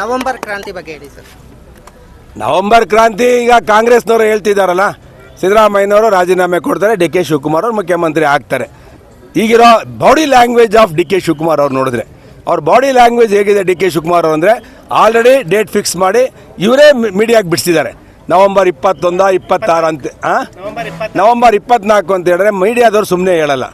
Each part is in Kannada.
ನವೆಂಬರ್ ಕ್ರಾಂತಿ ಬಗ್ಗೆ ಹೇಳಿ ಸರ್. ನವೆಂಬರ್ ಕ್ರಾಂತಿ ಈಗ ಕಾಂಗ್ರೆಸ್ನವರು ಹೇಳ್ತಿದ್ದಾರಲ್ಲ ಸಿದ್ದರಾಮಯ್ಯನವರು ರಾಜೀನಾಮೆ ಕೊಡ್ತಾರೆ ಡಿ ಕೆ ಶಿವಕುಮಾರ್ ಅವರು ಮುಖ್ಯಮಂತ್ರಿ ಆಗ್ತಾರೆ. ಈಗಿರೋ body language of D K Shivakumar ಅವ್ರು ನೋಡಿದ್ರೆ ಅವ್ರ ಬಾಡಿ ಲ್ಯಾಂಗ್ವೇಜ್ ಹೇಗಿದೆ ಡಿ ಕೆ ಶಿವಕುಮಾರ್ ಅವರು ಅಂದರೆ ಆಲ್ರೆಡಿ ಡೇಟ್ ಫಿಕ್ಸ್ ಮಾಡಿ ಇವರೇ ಮೀಡಿಯಾಗೆ ಬಿಡಿಸಿದ್ದಾರೆ ನವೆಂಬರ್ ಇಪ್ಪತ್ತೊಂದ ಇಪ್ಪತ್ತಾರು ಅಂತ ಹಾಂ ನವೆಂಬರ್ ಇಪ್ಪತ್ನಾಲ್ಕು ಅಂತ ಹೇಳಿದ್ರೆ ಮೀಡಿಯಾದವ್ರು ಸುಮ್ಮನೆ ಹೇಳಲ್ಲ.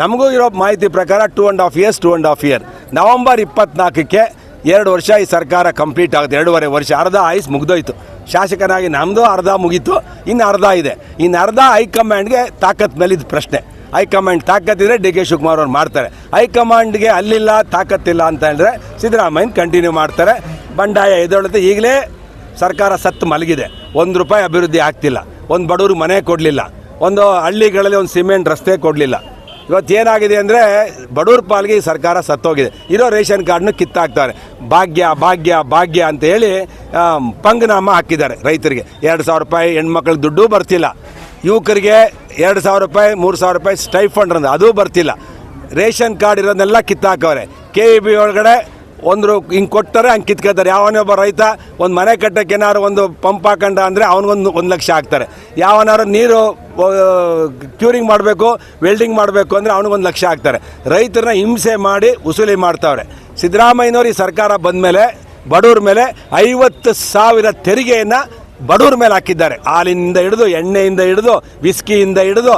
ನಮಗೂ ಇರೋ ಮಾಹಿತಿ ಪ್ರಕಾರ two and half years two and half year November ಇಪ್ಪತ್ನಾಲ್ಕಕ್ಕೆ ಎರಡು ವರ್ಷ ಈ ಸರ್ಕಾರ ಕಂಪ್ಲೀಟ್ ಆಗುತ್ತೆ. ಎರಡೂವರೆ ವರ್ಷ. ಅರ್ಧ ಆಯುಸ್ ಮುಗ್ದೋಯ್ತು. ಶಾಸಕನಾಗಿ ನಮ್ಮದು ಅರ್ಧ ಮುಗೀತು. ಇನ್ನು ಅರ್ಧ ಇದೆ. ಇನ್ನು ಅರ್ಧ ಹೈಕಮಾಂಡ್ಗೆ ತಾಕತ್ ಮೇಲಿದ್ದ ಪ್ರಶ್ನೆ. ಹೈಕಮಾಂಡ್ ತಾಕತ್ತಿದ್ರೆ ಡಿ ಕೆ ಶಿವಕುಮಾರ್ ಅವ್ರು ಮಾಡ್ತಾರೆ. ಹೈಕಮಾಂಡ್ಗೆ ಅಲ್ಲಿಲ್ಲ, ತಾಕತ್ತಿಲ್ಲ ಅಂತ ಹೇಳಿದ್ರೆ ಸಿದ್ದರಾಮಯ್ಯ ಕಂಟಿನ್ಯೂ ಮಾಡ್ತಾರೆ. ಬಂಡಾಯ ಎದೊಳುತ್ತೆ ಈಗಲೇ ಸರ್ಕಾರ ಸತ್ತು ಮಲಗಿದೆ. ಒಂದು ರೂಪಾಯಿ ಅಭಿವೃದ್ಧಿ ಆಗ್ತಿಲ್ಲ. ಒಂದು ಬಡವ್ರಿಗೆ ಮನೆ ಕೊಡಲಿಲ್ಲ. ಒಂದು ಹಳ್ಳಿಗಳಲ್ಲಿ ಒಂದು ಸಿಮೆಂಟ್ ರಸ್ತೆ ಕೊಡಲಿಲ್ಲ. ಇವತ್ತು ಏನಾಗಿದೆ ಅಂದರೆ ಬಡವ್ರ ಪಾಲ್ಗೆ ಈ ಸರ್ಕಾರ ಸತ್ತೋಗಿದೆ. ಇರೋ ರೇಷನ್ ಕಾರ್ಡ್ನ ಕಿತ್ತಾಕ್ತಾರೆ. ಭಾಗ್ಯ ಭಾಗ್ಯ ಭಾಗ್ಯ ಅಂತ ಹೇಳಿ ಪಂಗ್ನಾಮ ಹಾಕಿದ್ದಾರೆ ರೈತರಿಗೆ. ಎರಡು ಸಾವಿರ ರೂಪಾಯಿ ಹೆಣ್ಮಕ್ಳಿಗೆ ದುಡ್ಡು ಬರ್ತಿಲ್ಲ. ಯುವಕರಿಗೆ ಎರಡು ಸಾವಿರ ರೂಪಾಯಿ, ಮೂರು ಸಾವಿರ ರೂಪಾಯಿ ಸ್ಟೈಫಂಡ್ ಅದೂ ಬರ್ತಿಲ್ಲ. ರೇಷನ್ ಕಾರ್ಡ್ ಇರೋದನ್ನೆಲ್ಲ ಕಿತ್ತಾಕವ್ರೆ. ಕೆ ಇ ಬಿ ಒಳಗಡೆ ಒಂದು ಹಿಂಗೆ ಕೊಡ್ತಾರೆ ಹಂಗೆ ಕಿತ್ಕೋತಾರೆ. ಒಬ್ಬ ರೈತ ಒಂದು ಮನೆ ಕಟ್ಟಕ್ಕೆ ಏನಾದ್ರು ಒಂದು ಪಂಪ್ ಹಾಕೊಂಡ ಅಂದರೆ ಅವನಿಗೊಂದು ಒಂದು ಲಕ್ಷ ಹಾಕ್ತಾರೆ. ಯಾವನಾರು ನೀರು ಕ್ಯೂರಿಂಗ್ ಮಾಡಬೇಕು, ವೆಲ್ಡಿಂಗ್ ಮಾಡಬೇಕು ಅಂದರೆ ಅವನಿಗೊಂದು ಲಕ್ಷ ಹಾಕ್ತಾರೆ. ರೈತರನ್ನ ಹಿಂಸೆ ಮಾಡಿ ಉಸುಲಿ ಮಾಡ್ತಾವ್ರೆ. ಸಿದ್ದರಾಮಯ್ಯನವ್ರು ಈ ಸರ್ಕಾರ ಬಂದ ಮೇಲೆ ಬಡವ್ರ ಮೇಲೆ ಐವತ್ತು ಸಾವಿರ ತೆರಿಗೆಯನ್ನು ಬಡವ್ರ ಮೇಲೆ ಹಾಕಿದ್ದಾರೆ. ಹಾಲಿನಿಂದ ಹಿಡಿದು, ಎಣ್ಣೆಯಿಂದ ಹಿಡಿದು, ವಿಸ್ಕಿಯಿಂದ ಹಿಡಿದು,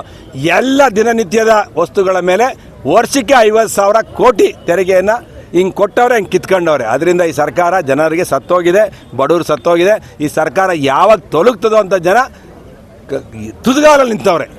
ಎಲ್ಲ ದಿನನಿತ್ಯದ ವಸ್ತುಗಳ ಮೇಲೆ ವರ್ಷಕ್ಕೆ ಐವತ್ತು ಸಾವಿರ ಕೋಟಿ ತೆರಿಗೆಯನ್ನು ಹಿಂಗೆ ಕೊಟ್ಟವ್ರೆ, ಹಿಂಗೆ ಕಿತ್ಕೊಂಡವ್ರೆ. ಅದರಿಂದ ಈ ಸರ್ಕಾರ ಜನರಿಗೆ ಸತ್ತೋಗಿದೆ, ಬಡವ್ರು ಸತ್ತೋಗಿದೆ. ಈ ಸರ್ಕಾರ ಯಾವಾಗ ತೊಲಗ್ತದೋ ಅಂತ ಜನ ತುದಿಗಾಲಲ್ಲಿ ನಿಂತವ್ರೆ.